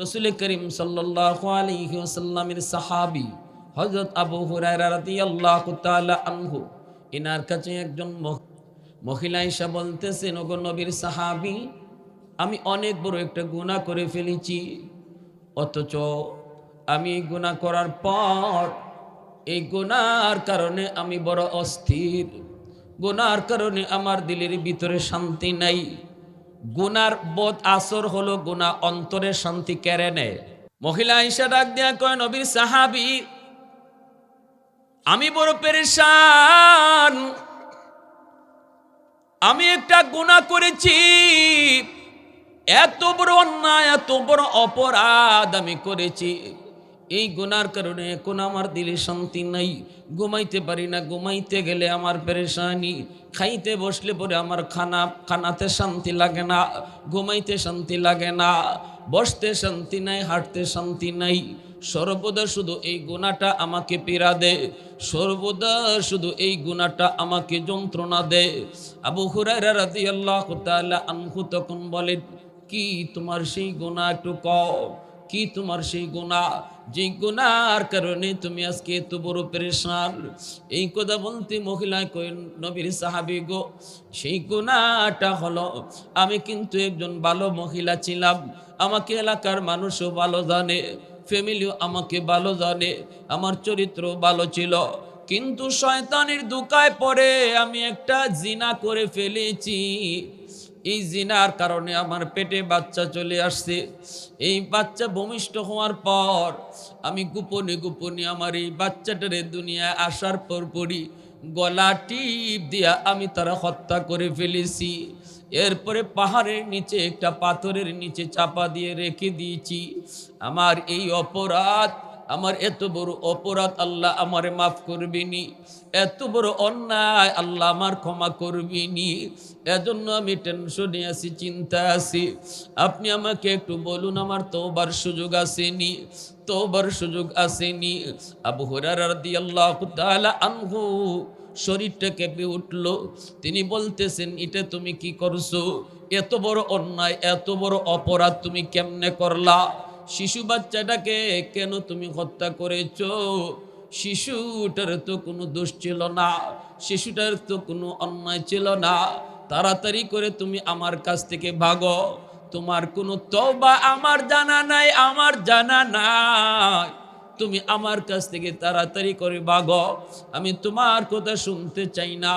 রসুল করিম সাল্লাহ আলহিউসাল্লামের সাহাবি হজরত আবু তাআলা আনহু এনার কাছে একজন মহ- মহিলা এসে বলতেছেন, ওগো নবীর সাহাবি, আমি অনেক বড় একটা গুনাহ করে ফেলেছি, অথচ আমি গুনাহ করার পর, এই গুনার কারণে আমি বড় অস্থির গুনার কারণে আমার দিলের ভিতরে শান্তি নাই। গুনার বোধ আসর হলো গুনা অন্তরে শান্তি কেড়ে নেয়। মহিলা ঈশা ডাক দেয়া কয়, নবীর সাহাবি, আমি বড় পেরেশান। আমি একটা গুনাহ করেছি। এত বড় অন্যায়, এত বড় অপরাধ আমি করেছি। এই গুনার কারণে এখন আমার দিলে শান্তি নাই। ঘুমাইতে পারি না, ঘুমাইতে গেলে আমার পেরেশানি। খাইতে বসলে পরে আমার খানা, খানাতে শান্তি লাগে না, ঘুমাইতে শান্তি লাগে না, বসতে শান্তি নাই, হাঁটতে শান্তি নাই। সর্বদা শুধু এই গুণাটা আমাকে পীড়া দে, সর্বদা শুধু এই গুণাটা আমাকে যন্ত্রণা দে। আবু হুরায়রা রাদিয়াল্লাহু তাআলা আনহু তখন বলেন, কি তোমার সেই গুণা একটু ক কি তোমার সেই গুণা যে গুনার কারণে তুমি আজকে এত বড় পেরেশান। এই কথা বলতে মহিলা কই নবীর সাহাবি গো, সেই গুণাটা হলো, আমি কিন্তু একজন ভালো মহিলা ছিলাম। আমাকে এলাকার মানুষও ভালো জানে, ফ্যামিলিও আমাকে ভালো জানে, আমার চরিত্র ভালো ছিল। কিন্তু শয়তানের দুকায় পড়ে আমি একটা জিনা করে ফেলেছি। এই জিনার কারণে আমার পেটে বাচ্চা চলে আসছে। এই বাচ্চা ভূমিষ্ঠ হওয়ার পর আমি গোপনে গোপনে আমার এই বাচ্চাটারে দুনিয়ায় আসার পর পরই গলা টিপ দিয়া আমি তারা হত্যা করে ফেলেছি। এরপরে পাহাড়ের নিচে, একটা পাথরের নিচে চাপা দিয়ে রেখে দিয়েছি। আমার এই অপরাধ আমার এত বড় অপরাধ আল্লাহ আমারে মাফ করবিনি। এত বড় অন্যায় আল্লাহ আমার ক্ষমা করবিনি। এজন্য আমি টেনশনে আছি, চিন্তা আছি। আপনি আমাকে একটু বলুন, আমার তোবার সুযোগ আসেনি। তোবার সুযোগ আসেনি। আবু হুরারা রাদিয়াল্লাহু তাআলা আনহু শরীরটা কেঁপে উঠল। তিনি বলতেছেন, এটা তুমি কি করছ? এত বড় অন্যায়, এত বড় অপরাধ তুমি কেমনে করলা? শিশু বাচ্চাটাকে, কেন তুমি হত্যা করেছ? শিশুটার তো কোনো দোষ ছিল না, শিশুটার তো কোনো অন্যায় ছিল না। তাড়াতাড়ি করে তুমি আমার কাছ থেকে ভাগো। তোমার কোনো তবা আমার জানা নাই, আমার জানা নাই। তুমি আমার কাছ থেকে তাড়াতাড়ি করে ভাগো। আমি তোমার কথা শুনতে চাই না।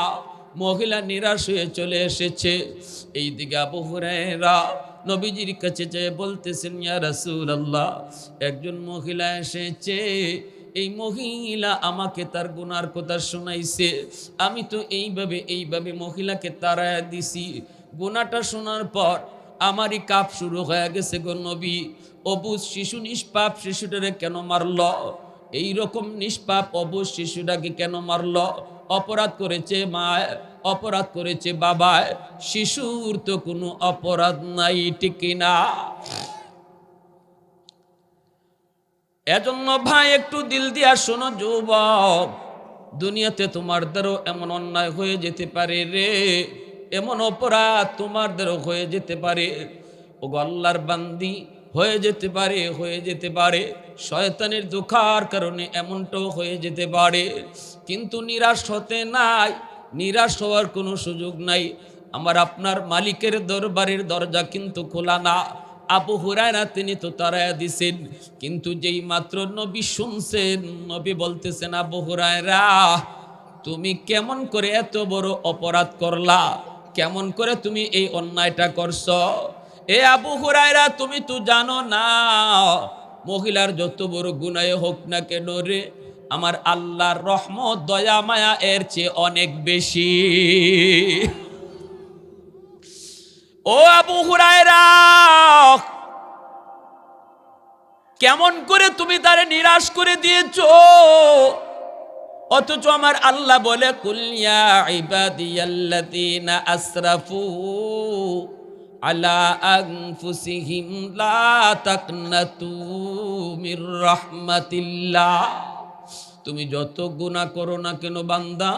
মহিলা নিরাশ হয়ে চলে এসেছে। এই দিকে আবু হুরায়রা নবীজির কাছে যেয়ে বলতেছেন, ইয়া রাসূলুল্লাহ, একজন মহিলা এসেছে। এই মহিলা আমাকে তার গুনার কথা শোনাইছে। আমি তো এইভাবে এইভাবে মহিলাকে তাড়ায় দিছি। গুনাটা শোনার পর আমারই কাপ শুরু হয়ে গেছে গো নবী। অবুজ শিশু নিষ্পাপ শিশুটারে কেন মারল? এই রকম নিষ্পাপ অবুজ শিশুটাকে কেন মারল? অপরাধ করেছে মা অপরাধ করেছে বাবা শিশুর তো কোনো অপরাধ নাই, ঠিক না এজন্য ভাই, একটু দিল দিয়া শোনো যুবক, দুনিয়াতে তোমার এমন অন্যায় হয়ে যেতে পারে রে, এমন অপরাধ তোমার হয়ে যেতে পারে। ও গল্লার বান্দি, হয়ে যেতে পারে, হয়ে যেতে পারে। শয়তানের দুঃখার কারণে এমনটাও হয়ে যেতে পারে। কিন্তু নিরাশ হতে নাই, নিরাশ হওয়ার কোনো সুযোগ নাই। আমার আপনার মালিকের দরবারের দরজা কিন্তু খোলা না। আবু হুরায়রা তিনি তো তারায়া দিছেন। কিন্তু যেই মাত্র নবী শুনছেন, নবী বলতেছেন, আবু হুরায়রা, তুমি কেমন করে এত বড় অপরাধ করলা? কেমন করে তুমি এই অন্যায়টা করছ? এ আবু হুরায়রা, তুমি তো জানো না। মহিলার যত বড় গুনায় হোক না কেন রে, আমার আল্লাহর রহমত, দয়া, মায়া এর চেয়ে অনেক বেশি। ও আবু হুরায়রা, কেমন করে তুমি তারে নিরাশ করে দিয়েছ? অথচ আমার আল্লাহ বলে কুলিয়া ইবাদিয়াল্লাযীনা আসরাফু। আলা আনফুসিহিম লা তাকনাতু মির রাহমাতিল্লাহ। তুমি যত গুনাহ করো না কেন বান্দা?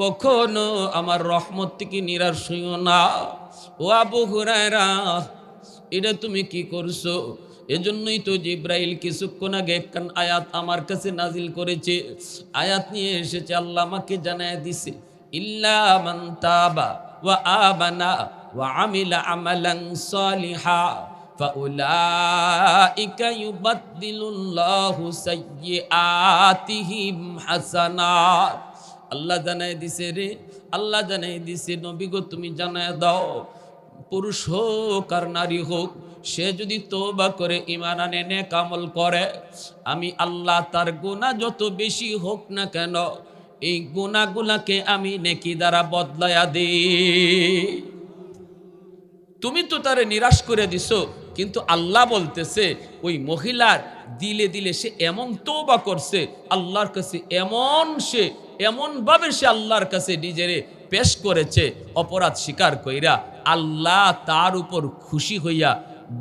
কখনো আমার রহমত থেকে নিরাশ হইও না। ও আবু হুরায়রা, এটা তুমি কি করছ? এজন্যই তো জিব্রাইল কিছুক্ষণ আগে একখান আয়াত আমার কাছে নাজিল করেছে। আয়াত নিয়ে এসেছে, আল্লাহ আমাকে জানায় দিছে, ইল্লা মান তাবা ওয়া আমানা ওয়া আমিলা আমালান সালিহা فأولئك يبدل الله سيئاتهم حسنات আল্লাহ জানাই দিছে রে আল্লাহ জানাই দিছে নবী গো তুমি জানায় দাও পুরুষ হোক আর নারী হোক সে যদি তোবা করে ইমান আনে নেক আমল করে আমি আল্লাহ তার গুণা যত বেশি হোক না কেন এই গুণাগুলাকে আমি নেকি দ্বারা বদলায়া দিই তুমি তো তারে নিরাশ করে দিছো, কিন্তু আল্লাহ বলতেছে, ওই মহিলার দিলে দিলে সে এমন তোবা করছে, আল্লাহর কাছে এমন সে এমন ভাবে সে আল্লাহর কাছে নিজেরে পেশ করেছে, অপরাধ স্বীকার কইরা আল্লাহ তার উপর খুশি হইয়া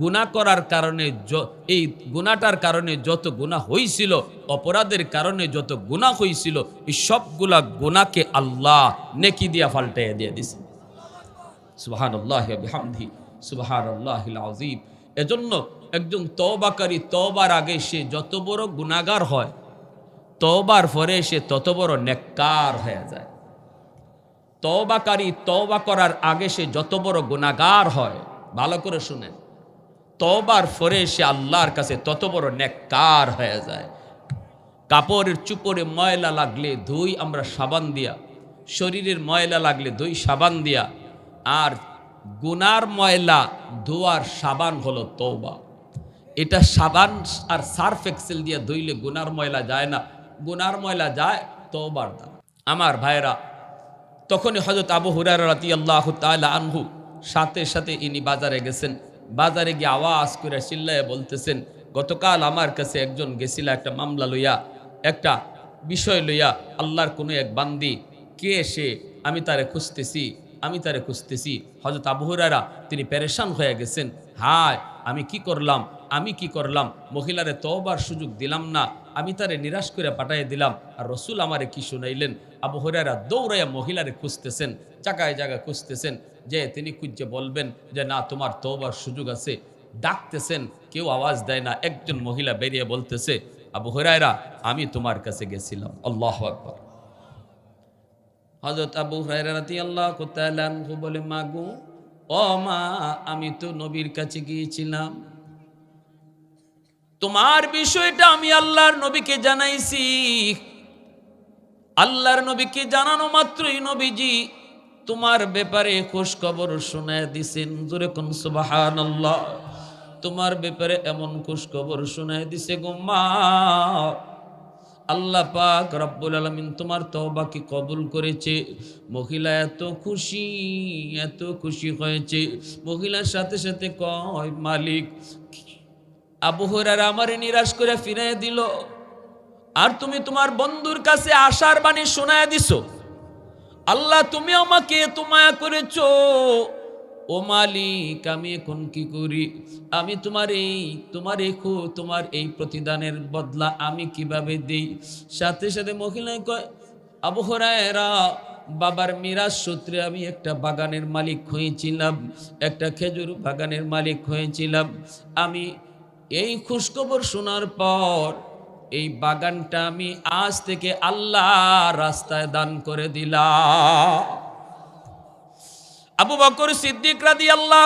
গুনাহ করার কারণে এই গুনাহটার কারণে যত গুনাহ হইছিল, অপরাধের কারণে যত গুনাহ হইছিল, এই সবগুলা গুনাহকে আল্লাহ নেকি দিয়া ফাল্টাইয়া দিয়ে দিছে। সুবাহান আল্লাহ বিহামদি সুবাহান আল্লাহ আজিম এজন্য একজন তবাকারী তবার আগে সে যত বড় গুণাগার হয় তবার পরে সে তত বড় নেককার হয়ে যায়। তবাকারী তবা করার আগে সে যত বড় গুণাগার হয়, ভালো করে শুনেন তবার পরে সে আল্লাহর কাছে তত বড় নেককার হয়ে যায়। কাপড়ের চুপড়ে ময়লা লাগলে ধুই আমরা সাবান দিয়া, শরীরের ময়লা লাগলে ধুই সাবান দিয়া আর গুনার ময়লা ধোয়ার সাবান হলো তৌবা এটা সাবান আর সার্ফ এক্সেল দিয়ে ধুইলে গুনার ময়লা যায় না। গুনার ময়লা যায় তৌবার দাম আমার ভাইরা তখনই হজরত আবু হুরার রাতি আল্লাহ তাআলা আনহু সাথে সাথে ইনি বাজারে গেছেন। বাজারে গিয়ে আওয়াজ করে চিল্লায় বলতেছেন, গতকাল আমার কাছে একজন গেছিল একটা মামলা লইয়া, একটা বিষয় লইয়া আল্লাহর কোনো এক বান্দি, কে সে? আমি তারে খুঁজতেছি। আমি তারে খুঁজতেছি। হজরত আবু হুরারা তিনি পেরেশান হয়ে গেছেন। হায়, আমি কি করলাম? আমি কি করলাম? মহিলারে তওবার সুযোগ দিলাম না। আমি তারে নিরাশ করে পাঠাই দিলাম। আর রসুল আমারে কি শুনাইলেন? আবু হরারা দৌড়াইয়া মহিলারে খুঁজতেছেন জায়গায় জায়গায় খুঁজতেছেন, যে তিনি খুঁজে বলবেন যে, না, তোমার তওবার সুযোগ আছে। ডাকতেছেন, কেউ আওয়াজ দেয় না। একজন মহিলা বেরিয়ে বলতেছে, আবু হরাইরা আমি তোমার কাছে গেছিলাম। আল্লাহ আকবর। হজরত আবু রাতি আল্লাহ বলে, মাগু, ও মা, আমি তো নবীর কাছে গিয়েছিলাম। তোমার বিষয়টা আমি আল্লাহর নবীকে জানাইছি। আল্লাহর নবীকে জানানো মাত্রই নবীজি তোমার ব্যাপারে খোঁজ খবর শোনায় দিছেন। জোরে কোন সুবাহান তোমার ব্যাপারে এমন খোঁজ খবর শোনায় দিছে গো মা। আল্লাহ পাক রব্বুল আলমিন তোমার তওবাকে কবুল করেছে। মহিলা এত খুশি এত খুশি হয়েছে। মহিলার সাথে সাথে কয়, মালিক, আবু হরারা আমারে নিরাশ করে ফিরাই দিল। আর তুমি তোমার বন্ধুর কাছে আশার বাণী শোনায় দিছো। আল্লাহ তুমি আমাকে এত মায়া করেছ। ও মালিক, আমি এখন কি করি? আমি তোমার এই তোমার এই খু- তোমার এই প্রতিদানের বদলা আমি কীভাবে দেই? সাথে সাথে মহিলায় কয় আবহরায়রা বাবার মিরাজ সূত্রে আমি একটা বাগানের মালিক হয়েছিলাম, একটা খেজুর বাগানের মালিক হয়েছিলাম। আমি এই খুশখবর শোনার পর, এই বাগানটা আমি আজ থেকে আল্লাহ রাস্তায় দান করে দিলাম। আবু বকর সিদ্দিক রাদি আল্লাহ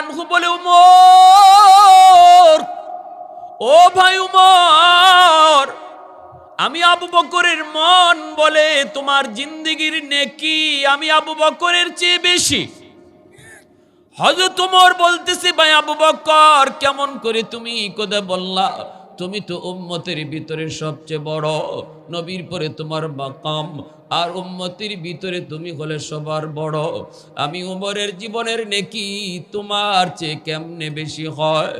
আনহু বলে, উমর, ও ভাই উমর, আমি আবু বকরের মন বলে তোমার জিন্দিগির নেকি আমি আবু বকরের চেয়ে বেশি। হজরত উমর বলতেছে, ভাই আবু বকর, কেমন করে তুমি কোদে বললা? তুমি তো উম্মতের ভিতরে সবচেয়ে বড়। নবীর পরে তোমার মাকাম। আর উম্মতির ভিতরে তুমি হলে সবার বড়। আমি উমরের জীবনের নেকি তোমার চেয়ে কেমনে বেশি হয়?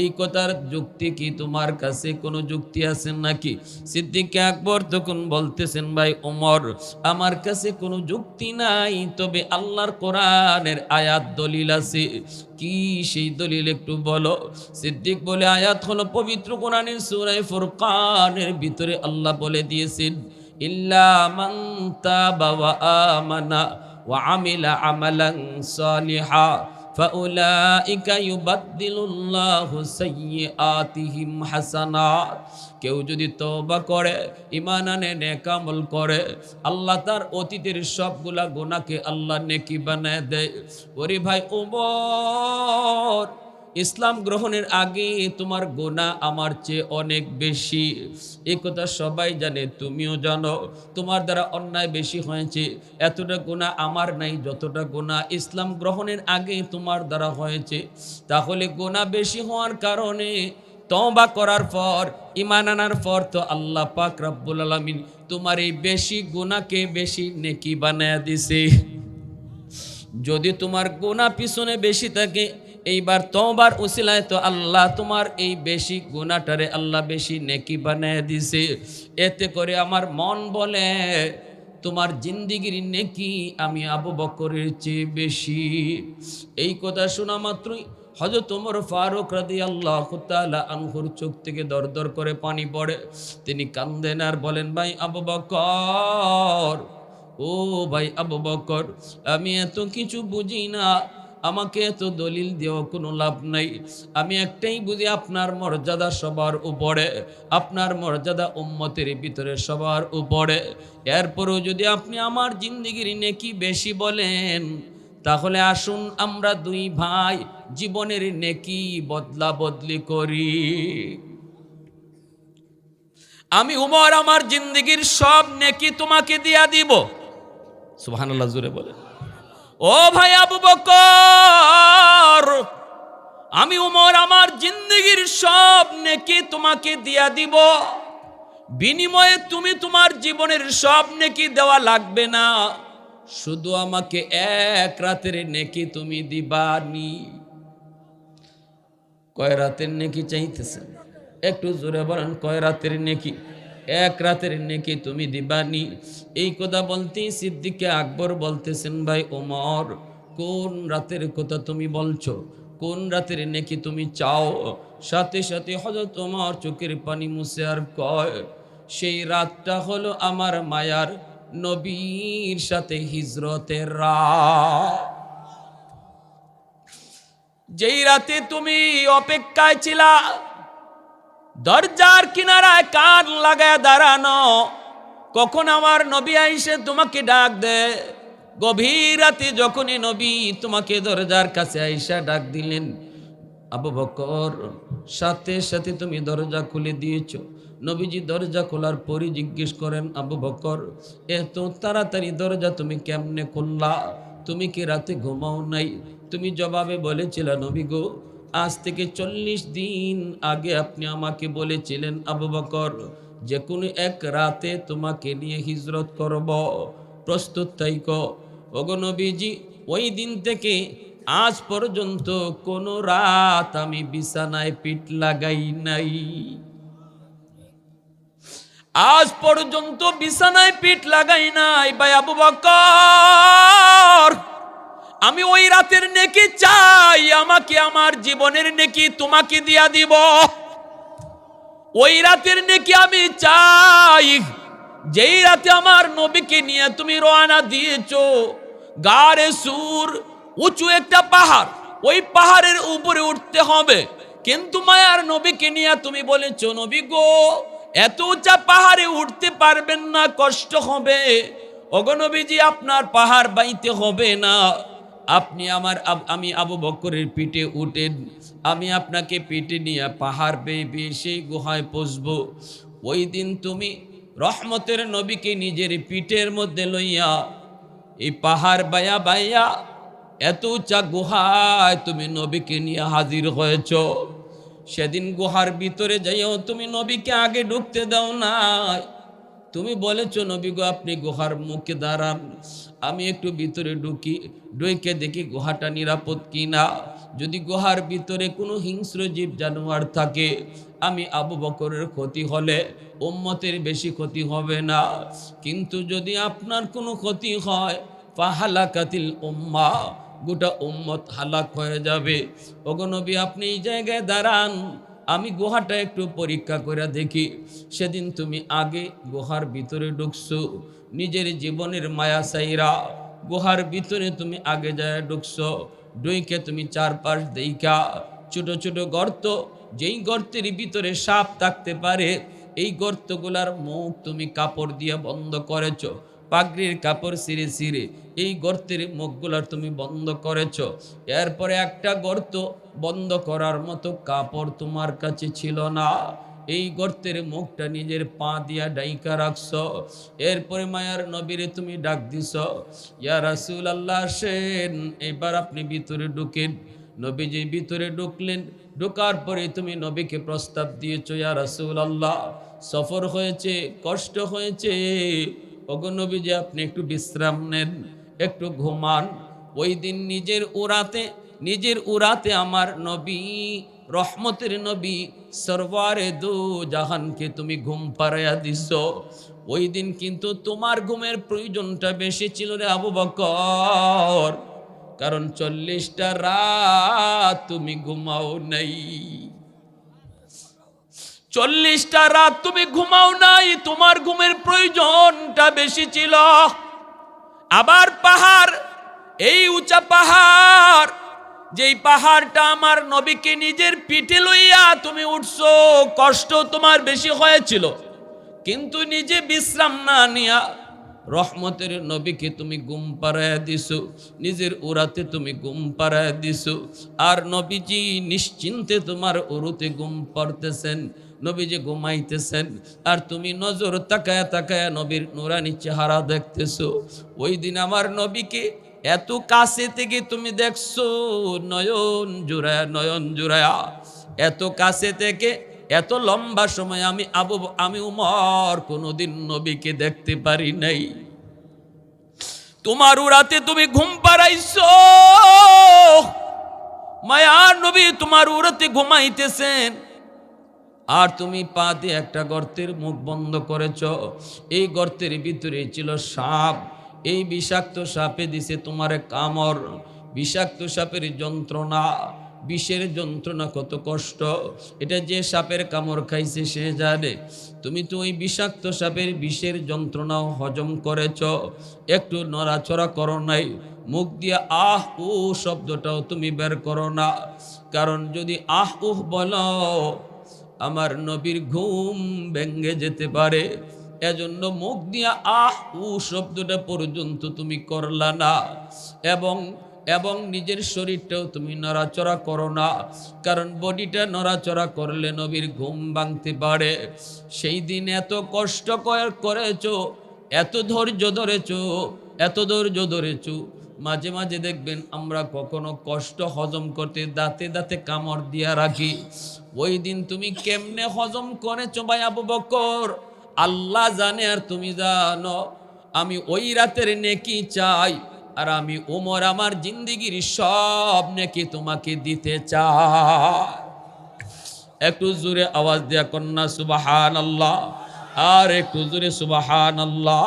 এই কথার যুক্তি কি তোমার কাছে কোনো যুক্তি আছে নাকি? সিদ্দিক আকবর তখন বলতেছেন, ভাই ওমর আমার কাছে কোনো যুক্তি নাই, তবে আল্লাহর কোরআনের আয়াত দলিল আছে। কি সেই দলিল একটু বলো? সিদ্দিক বলে, আয়াত হলো পবিত্র কোরআনের সূরা ফুরকানের ভিতরে আল্লাহ বলে দিয়েছেন ইল্লা মান তাবা ওয়া আমানা ওয়া আমিলা আমালান সালিহা فأولئك يبدل الله سيئاتهم حسنات কেউ যদি তওবা করে ইমান আনে নেকামল করে আল্লাহ তার অতীতের সবগুলা গুনাহকে আল্লাহ নেকি বানায় দেয় ওরে ভাই ওমর ইসলাম গ্রহণের আগে তোমার গোনা আমার চেয়ে অনেক বেশি। এ কথা সবাই জানে, তুমিও জানো, তোমার দ্বারা অন্যায় বেশি হয়েছে। এতটা গোনা আমার নাই, যতটা গোনা ইসলাম গ্রহণের আগে তোমার দ্বারা হয়েছে। তাহলে গোনা বেশি হওয়ার কারণে তওবা করার পর ইমান আনার পর তো আল্লাহ পাক রব্বুল আলামিন তোমার এই বেশি গোনাকে বেশি নেকি বানায় দিছে। যদি তোমার গোনা পিছনে বেশি থাকে এইবার তোমার উসিলায় তো আল্লাহ তোমার এই বেশি গুণাটারে আল্লাহ বেশি নেকি বানায় দিছে। এতে করে আমার মন বলে, তোমার জিন্দিগির নেকি আমি আবু বকরের চেয়ে বেশি। এই কথা শোনা মাত্রই হজরত ওমর ফারুক রাদি আল্লাহ আনহুর চোখ থেকে দর দর করে পানি পড়ে। তিনি কান্দেন আর বলেন, ভাই আবু বকর, ও ভাই আবু বকর, আমি এত কিছু বুঝি না। আমাকে এত দলিল দেওয়া কোনো লাভ নাই। আমি একটাই বুঝি আপনার মর্যাদা সবার উপরে, আপনার মর্যাদা উম্মতের ভিতরে সবার উপরে। এরপরেও যদি আপনি আমার জিন্দিগির নেকি বেশি বলেন, তাহলে আসুন আমরা দুই ভাই জীবনের নেকি বদলা বদলি করি। আমি উমর, আমার জিন্দিগির সব নেকি তোমাকে দিয়া দিব। সুবহানাল্লাহ জুড়ে বলে ও ভাই আবু বকর, আমি উমর আমার জিন্দগির সব নেকি তোমাকে দিয়া দিব। বিনিময়ে তুমি তোমার জীবনের সব নেকি দেওয়া লাগবে না। শুধু আমাকে এক রাতের নেকি তুমি দিবানি। কয় রাতের নেকি চাইতেছেন? একটু জোরে বলেন, কয় রাতের নেকি? এক রাতের নেকি তুমি দিবানি। এই কথা বলতেই সিদ্দিকে আকবর বলতেছেন, ভাই ওমর, কোন রাতের কথা তুমি বলছো? কোন রাতের নেকি তুমি চাও? সাথে সাথে হজরত ওমর চোখের পানি মুছে আর কয়, সেই রাতটা হলো আমার মায়ার নবীর সাথে হিজরতের রাত। যেই রাতে তুমি অপেক্ষায় ছিলা দরজার কিনারায় কান লাগায় দাঁড়ানো। কখন আমার নবী আইসে তোমাকে ডাক দে। গভীর রাতে যখনই নবী তোমাকে দরজার কাছে আইসা ডাক দিলেন, আবু বকর, সাথে সাথে তুমি দরজা খুলে দিয়েছ। নবীজি দরজা খোলার পরই জিজ্ঞেস করেন, আবু বকর, এত তাড়াতাড়ি দরজা তুমি কেমনে খুললা? তুমি কি রাতে ঘুমাও নাই? তুমি জবাবে বলেছিলে, নবী গো আজ থেকে চল্লিশ দিন আগে আপনি আমাকে বলেছিলেন, আবু বকর, যে কোনো এক রাতে তোমাকে নিয়ে হিজরত করব। প্রস্তুত তাইক ওগো নবীজি, ওই দিন থেকে আজ পর্যন্ত কোনো রাত আমি বিছানায় পিঠ লাগাই নাই। আজ পর্যন্ত বিছানায় পিঠ লাগাই নাই, ভাই আবু বকর। আমি ওই রাতের নেকি চাই, আমাকে আমার জীবনের নেকি তোমাকে দিয়া দিব। ওই রাতের নেকি আমি চাই, যেই রাতে আমার নবীকে নিয়ে তুমি রওনা দিয়েছ। গারে সুর, উঁচু একটা পাহাড়, ওই পাহাড়ের উপরে উঠতে হবে। কিন্তু মায়ার নবীকে নিয়ে তুমি বলেছ, নবী গো, এত উঁচা পাহাড়ে উঠতে পারবেন না, কষ্ট হবে। অগনবীজি আপনার পাহাড় বাইতে হবে না। আপনি আমার আমি আবু বকরের পিঠে উঠেন, আমি আপনাকে পিঠে নিয়ে পাহাড় বেয়ে বেয়ে সেই গুহায় পৌঁছব। ওই দিন তুমি রহমতের নবীকে নিজের পিঠের মধ্যে লইয়া এই পাহাড় বায়া বাইয়া এত উঁচা গুহায় তুমি নবীকে নিয়ে হাজির হয়েছ। সেদিন গুহার ভিতরে যাইও তুমি নবীকে আগে ঢুকতে দাও নাই। তুমি বলেছ, নবী গো, আপনি গুহার মুখে দাঁড়ান। আমি একটু ভিতরে ঢুকি, ঢুকে দেখি গুহাটা নিরাপদ কিনা। যদি গুহার ভিতরে কোনো হিংস্র জীব, জানোয়ার থাকে, আমি আবু বকরের ক্ষতি হলে উম্মতের বেশি ক্ষতি হবে না। কিন্তু যদি আপনার কোনো ক্ষতি হয় পাহালাকাতিল উম্মা, গোটা উম্মত হালাক হয়ে যাবে। ওগনবী আপনি এই জায়গায় দাঁড়ান। আমি গুহাটা একটু পরীক্ষা করে দেখি। সেদিন তুমি আগে গুহার ভিতরে ঢুকছো, নিজের জীবনের মায়া সাইরা গুহার ভিতরে তুমি আগে যায় ঢুকছো ডুইকে তুমি চারপাশ দেইকা ছোট ছোট গর্ত, যেই গর্তের ভিতরে সাপ থাকতে পারে, এই গর্তগুলার মুখ তুমি কাপড় দিয়ে বন্ধ করেছ। পাগড়ির কাপড় সিরে সিরে এই গর্তের মুখগুলার তুমি বন্ধ করেছ। এরপরে একটা গর্ত বন্ধ করার মতো কাপড় তোমার কাছে ছিল না। এই গর্তের মুখটা নিজের পা দিয়া ডাইকা রাখছ। এরপরে মায়ার নবীরে তুমি ডাক দিছ, ইয়া রাসুল আল্লাহ সেন এবার আপনি ভিতরে ঢুকেন। নবীজি ভিতরে ঢুকলেন। ঢোকার পরে তুমি নবীকে প্রস্তাব দিয়েছ, ইয়া রাসুল আল্লাহ সফর হয়েছে, কষ্ট হয়েছে। যে আপনি একটু বিশ্রাম নেন, একটু ঘুমান। ওই দিন নিজের উড়াতে নিজের উড়াতে আমার নবী, রহমতের নবী সরওয়ারে দু জাহানকে তুমি ঘুম পাড়াইয়া দিস ওই দিন কিন্তু তোমার ঘুমের প্রয়োজনটা বেশি ছিল রে আবু বকর। কারণ চল্লিশটা রাত তুমি ঘুমাও নাই। চল্লিশটা রাত তুমি ঘুমাও নাই, তোমার ঘুমের প্রয়োজনটা বেশি ছিল। আবার পাহাড়, এই উঁচা পাহাড়, যেই পাহাড়টা আমার নবীকে নিজের পিঠে লইয়া তুমি উঠছো, কষ্ট তোমার বেশি হয়েছিল। কিন্তু নিজে বিশ্রাম না নিয়া রহমতের নবীকে তুমি গুম পাড়ায় দিছো, নিজের উড়াতে তুমি গুম পাড়ায় দিছো। আর নবীজি নিশ্চিন্তে তোমার উরুতে গুম পড়তেছেন যে ঘুমাইতেছেন, আর তুমি নজর তাকায়া তাকায়া নবীর নুরানি চেহারা দেখতেছো। ওই দিন আমার নবীকে এত কাছে থেকে তুমি দেখছ, নয়ন জুড়ায়া নয়ন জুড়ায়া। এত কাছে থেকে, এত লম্বা সময় আমি আবু, আমি উমর কোনোদিন নবীকে দেখতে পারি নাই। তোমার উড়াতে তুমি ঘুম পাড়াইছো। মায়ার নবী তোমার উড়াতে ঘুমাইতেছেন। আর তুমি পা দিয়ে একটা গর্তের মুখ বন্ধ করেছ। এই গর্তের ভিতরে ছিল সাপ। এই বিষাক্ত সাপে দিছে তোমার কামর বিষাক্ত সাপের যন্ত্রণা, বিষের যন্ত্রণা কত কষ্ট। এটা যে সাপের কামড় খাইছে সে জানে। তুমি তো ওই বিষাক্ত সাপের বিষের যন্ত্রণাও হজম করেছ। একটু নড়াচড়া করো নাই। মুখ দিয়ে আহ উ শব্দটাও তুমি বের করো না। কারণ যদি আহ, উহ বলো আমার নবীর ঘুম ভেঙ্গে যেতে পারে। এজন্য মুখ দিয়া আহ উ শব্দটা পর্যন্ত তুমি করলা না। এবং এবং নিজের শরীরটাও তুমি নড়াচড়া করো না। কারণ বডিটা নড়াচড়া করলে নবীর ঘুম ভাঙতে পারে। সেই দিন এত কষ্ট করেছ, এত ধৈর্য ধরেছ, এত ধৈর্য ধরেছো মাঝে মাঝে দেখবেন আমরা কখনো কষ্ট হজম করতে দাঁতে দাঁতে কামড় দিয়া রাখি। ওই দিন তুমি কেমনে হজম করেছ ভাই আবু বকর? আল্লাহ জানে আর তুমি জানো। আমি ওই রাতের নেকি চাই আর আমি ওমর আমার জিন্দিগির সব নেকি তোমাকে দিতে চাই। একটু জোরে আওয়াজ দেয়া কন্যা সুবাহান আল্লাহ আর একটু জোরে সুবাহান আল্লাহ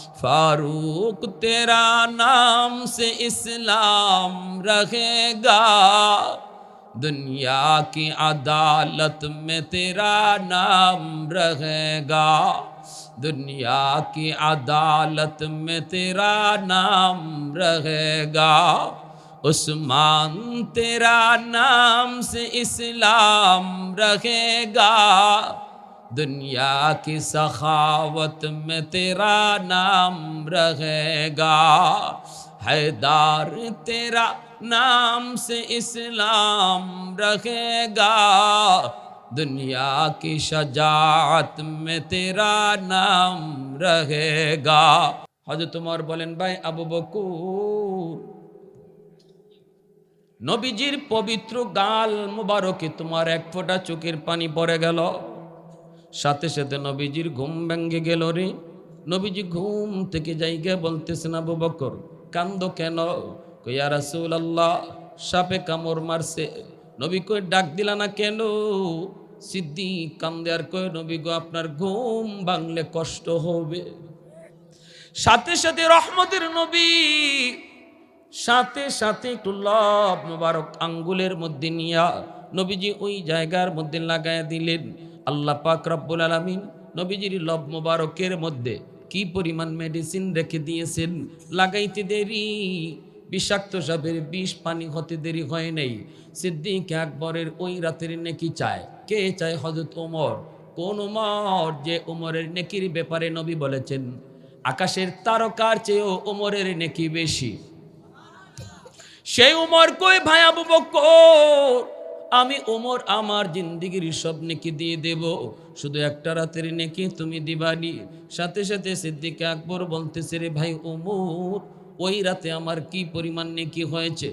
फारूक तेरा नाम से इस्लाम रहेगा। दुनिया की अदालत में तेरा नाम रहेगा। दुनिया की अदालत में तेरा नाम रहेगा। उस्मान तेरा नाम से इस्लाम रहेगा। दुनिया की सखावत में तेरा नाम रहेगा हैदार तेरा नाम से इस्लाम रहेगा दुनिया की शजात में तेरा नाम रहेगा হজরত তোমার বলেন ভাই আবু বকুর নবীজির পবিত্র গাল মুবারকে তোমার এক ফোঁটা চোখের পানি পড়ে গেল সাথে সাথে নবীজির ঘুম ভেঙ্গে গেল রে। নবীজি ঘুম থেকে যাইগে বলতেছেন, আবু বকর, কান্দ কেন? কইয়া রাসূল আল্লাহ সাপে কামড় মারছে। নবী কই, ডাক দিলা না কেন? সিদ্দিক কান্দে আর কয়, নবী গো, আপনার ঘুম ভাঙলে কষ্ট হবে। সাথে সাথে রহমতের নবী, সাথে সাথে একটু লব মোবারক আঙ্গুলের মধ্যে নিয়া নবীজি ওই জায়গার মধ্যে লাগায় দিলেন। আল্লাহ পাক রব্বুল আলামিন নবীজির লব মোবারকের মধ্যে কি পরিমাণ মেডিসিন রেখে দিয়েছেন? লাগাইতে দেরি, বিষাক্ত সাপের বিষ পানি হতে দেরি হয় নাই। সিদ্দিক আকবরের ওই রাতের নেকি চায়। কে চায় হজরত ওমর? কোন ওমর? যে ওমরের নেকির ব্যাপারে নবী বলেছেন, আকাশের তারকার চেয়েও ওমরের নেকি বেশি। সেই উমর কই ভাই আবু বকর আমি ওমর আমার জিন্দিগির সব নেকি দিয়ে দেব। শুধু একটা রাতের নেকি তুমি দিবানি। সাথে সাথে সিদ্দিক আকবর বলতেছে, রে ভাই ওমর, ওই রাতে আমার কি পরিমাণ নেকি হয়েছে?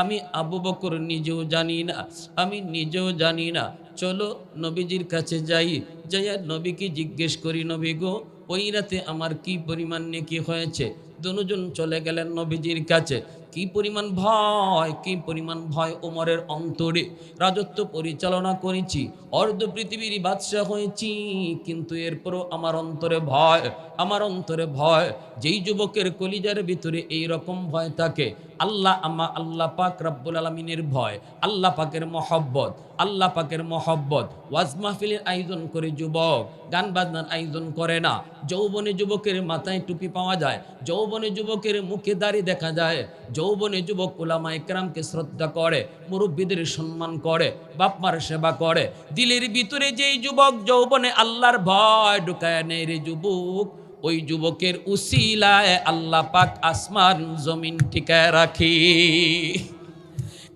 আমি আবু বকর নিজেও জানি না, আমি নিজেও জানি না। চলো নবীজির কাছে যাই, যাইয়া নবীকে জিজ্ঞেস করি, নবী গো, ওই রাতে আমার কি পরিমাণ নেকি হয়েছে? দুজন চলে গেলেন নবীজির কাছে। কি পরিমাণ ভয়, কি পরিমাণ ভয় ওমরের অন্তরে? রাজত্ব পরিচালনা করেছি, অর্ধ পৃথিবীর বাদশাহ হয়েছি, কিন্তু এরপরও আমার অন্তরে ভয়, আমার অন্তরে ভয়। যেই যুবকের কলিজার ভিতরে এই রকম ভয় থাকে, আল্লাহ আমা, আল্লাহ পাক রব্বুল আলমিনের ভয়, আল্লাহ পাকের মহব্বত, আল্লাহ পাকের মহব্বত। ওয়াজ মাহফিলের আয়োজন করে যুবক, গান বাজনার আয়োজন করে না। যৌবনে যুবকের মাথায় টুপি পাওয়া যায়, যৌবনে যুবকের মুখে দাড়ি দেখা যায় যৌবনে যুবক ওলামা একরামকে শ্রদ্ধা করে, মুরব্বীদের সম্মান করে, বাপমার সেবা করে। দিলের ভিতরে যেই যুবক যৌবনে আল্লাহর ভয় ঢুকায় নেই রে যুবক, ওই যুবকের উসিলায় আল্লাহ পাক আসমান জমিন টিকায় রাখি।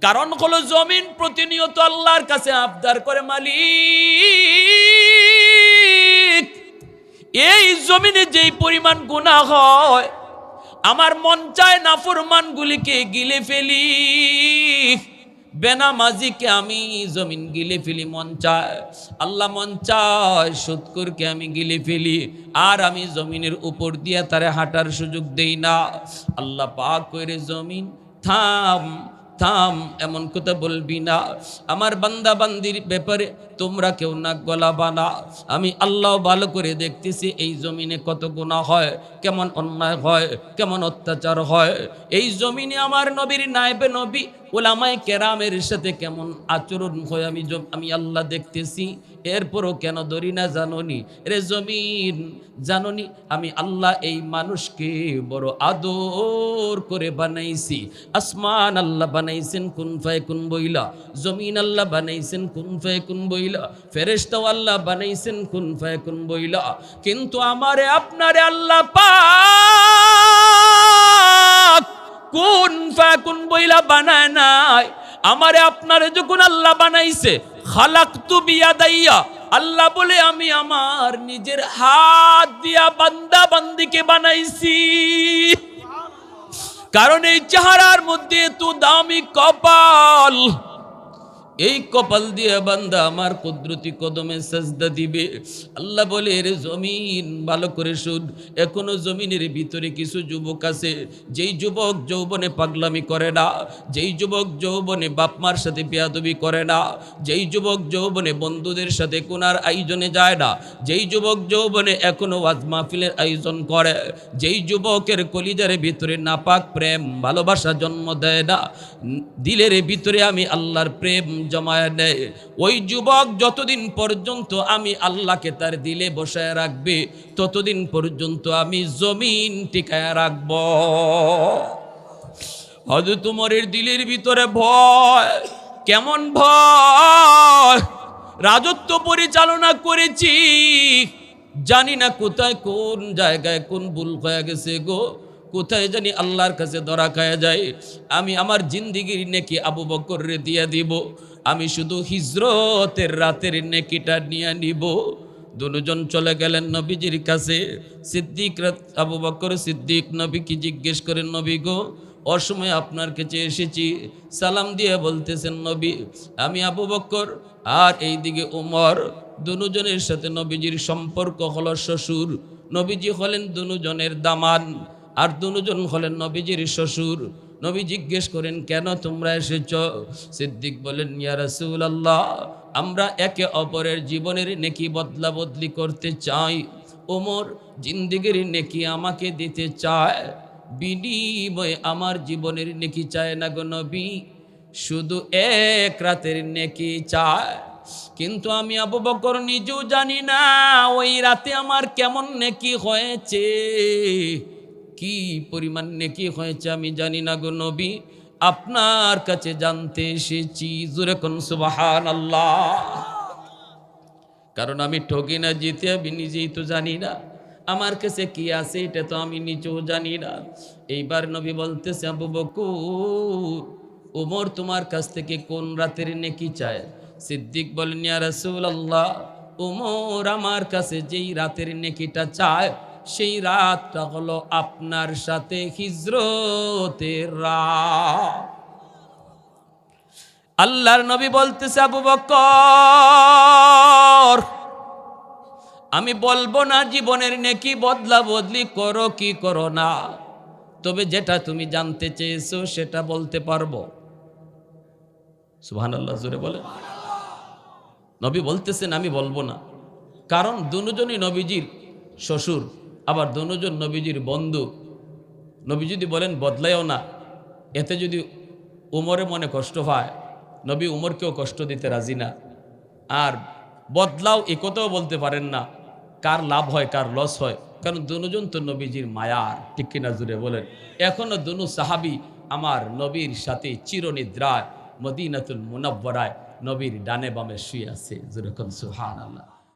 কারণ হলো জমিন প্রতিনিয়ত আল্লাহর কাছে আবদার করে মালিক। এই জমিনে যেই পরিমাণ গুণা হয় আমার মন চায় নাফরমানগুলিকে গিলে ফেলি। বেনামাজিকে আমি জমিন গিলে ফেলি, মন চায়। আল্লাহ মন চায় সুৎকুরকে আমি গিলে ফেলি, আর আমি জমিনের উপর দিয়ে তারে হাঁটার সুযোগ দেই না। আল্লাহ পাক করে জমিন থাম থাম, এমন কথা বলবি না। আমার বান্দা বান্দির ব্যাপারে তোমরা কেউ না গলা বানা আমি আল্লাহ ভালো করে দেখতেছি, এই জমিনে কত গুণা হয়, কেমন অন্যায় হয়, কেমন অত্যাচার হয়। এই জমিনে আমার নবীর নাইবে নবী ওলামায় কেরামের সাথে কেমন আচরণ হয় আমি আমি আল্লাহ দেখতেছি, এরপরও কেন ধরি না জাননি? রে জমিন, জাননি? আমি আল্লাহ এই মানুষকে বড় আদর করে বানাইছি। আসমান আল্লাহ বানাইছেন, কুন ফায় কুন বইলা? জমিন আল্লাহ বানাইছেন, কুন ফায় কুন বইলা? ফেরেশতাও আল্লাহ বানাইছেন, কুন ফায় কুন বইলা? কিন্তু আমারে, আপনারে আল্লাহ পাক কোন ফাকুন বইলা বানায় নাই। আমারে আপনার যখন আল্লাহ বানাইছে খালাক তু বিয়া দাইয়া আল্লাহ বলে, আমি আমার নিজের হাত দিয়া বান্দা বান্দিকে বানাইছি। কারণ এই চেহারার মধ্যে তো দামি কপাল এই কপাল দিয়ে বান্দা আমার কুদরতি কদমে সাজদা দিবে। আল্লাহ বলে রে জমিন, ভালো করে শুন। এখনও জমিনের ভিতরে কিছু যুবক আছে। যেই যুবক যৌবনে পাগলামি করে না, যেই যুবক যৌবনে বাপমার সাথে বেয়াদবি করে না, যেই যুবক যৌবনে বন্ধুদের সাথে কোনার আয়োজনে যায় না, যেই যুবক যৌবনে এখনও ওয়াজ মাহফিলের আয়োজন করে, যেই যুবকের কলিজার ভিতরে নাপাক প্রেম, ভালোবাসা জন্ম দেয় না। দিলের ভিতরে আমি আল্লাহর প্রেম জমায় নেয় ওই যুবক যতদিন পর্যন্ত আমি আল্লাহকে তার দিলে বসায় রাখবে, ততদিন পর্যন্ত আমি জমিন টিকায় রাখব। হয়তো তোমারের দিলের ভিতরে ভয়, কেমন ভয়? রাজত্ব পরিচালনা করেছি, জানি না কোথায় কোন জায়গায় কোন ভুল হয়ে গেছে গো। কোথায় জানি আল্লাহর কাছে ধরা খায়া যায়। আমি আমার জিন্দিগির নেকি আবু বকর রে দিয়া দিব। আমি শুধু হিজরতের রাতের নেকিটা নিয়ে নিব। দুজন চলে গেলেন নবীজির কাছে। সিদ্দিক আবু বকর সিদ্দিক নবীকে জিজ্ঞেস করেন নবী গো, অসময়ে আপনার কাছে এসেছি। সালাম দিয়ে বলতেছেন, নবী, আমি আবু বক্কর আর এইদিকে উমর। দুজনের সাথে নবীজির সম্পর্ক হলো শ্বশুর। নবীজি হলেন দুজনের দামান। আর দুজন হলেন নবীজির শ্বশুর। নবী জিজ্ঞেস করেন, কেন তোমরা এসেছ? সিদ্দিক বলেন, ইয়া আল্লাহ আমরা একে অপরের জীবনের নেকি বদলা বদলি করতে চাই। ওমর জিন্দিগির নেকি আমাকে দিতে চায়। বিনিময়ে আমার জীবনের নেকি চায় না গো নবী। শুধু এক রাতের নেকি চায়। কিন্তু আমি আবু বকর নিজেও জানি না, ওই রাতে আমার কেমন নেকি হয়েছে। কি পরিমাণ নেকি হয়েছে আমি জানি না গো নবী। আপনার কাছে জানতে এসেছি, জুরে কোন সুবাহান আল্লাহ কারণ আমি ঠকি না, জিতে আমি নিজেই তো জানি না। আমার কাছে কি আছে এটা তো আমি নিজেও জানি না। এইবার নবী বলতেছে, আবু বকুর, ওমর তোমার কাছ থেকে কোন রাতের নেকি চায়? সিদ্দিক বলেন, ইয়া রাসূলুল্লাহ, ওমর আমার কাছে যেই রাতের নেকিটা চায় সেই রাতটা হলো আপনার সাথে হিজরতের রাত। আল্লাহর নবী বলতেছে, আবু বকর, আমি বলব না জীবনের নেকি বদলা বদলি করো কি করো না। তবে যেটা তুমি জানতে চেয়েছো সেটা বলতে পারব। সুহান আল্লাহ জোরে বলে নবী বলতেছেন, আমি বলব না। কারণ দুজনই নবীজির শ্বশুর। আবার দনুজন নবীজির বন্ধু। নবী যদি বলেন, বদলায়ও না, এতে যদি উমরে মনে কষ্ট হয়, নবী উমরকেও কষ্ট দিতে রাজি না। আর বদলাও এ কথাও বলতে পারেন না, কার লাভ হয়, কার লস হয়। কারণ দুজন তো নবীজির মায়ার, ঠিক কিনা জুড়ে বলেন? এখনও দুনু সাহাবি আমার নবীর সাথে চিরনিদ্রায়, মদিনাতুল মুনাব্বরায় নবীর ডানে বামে শুয়ে আছে। যেরকম সুহান আল্লাহ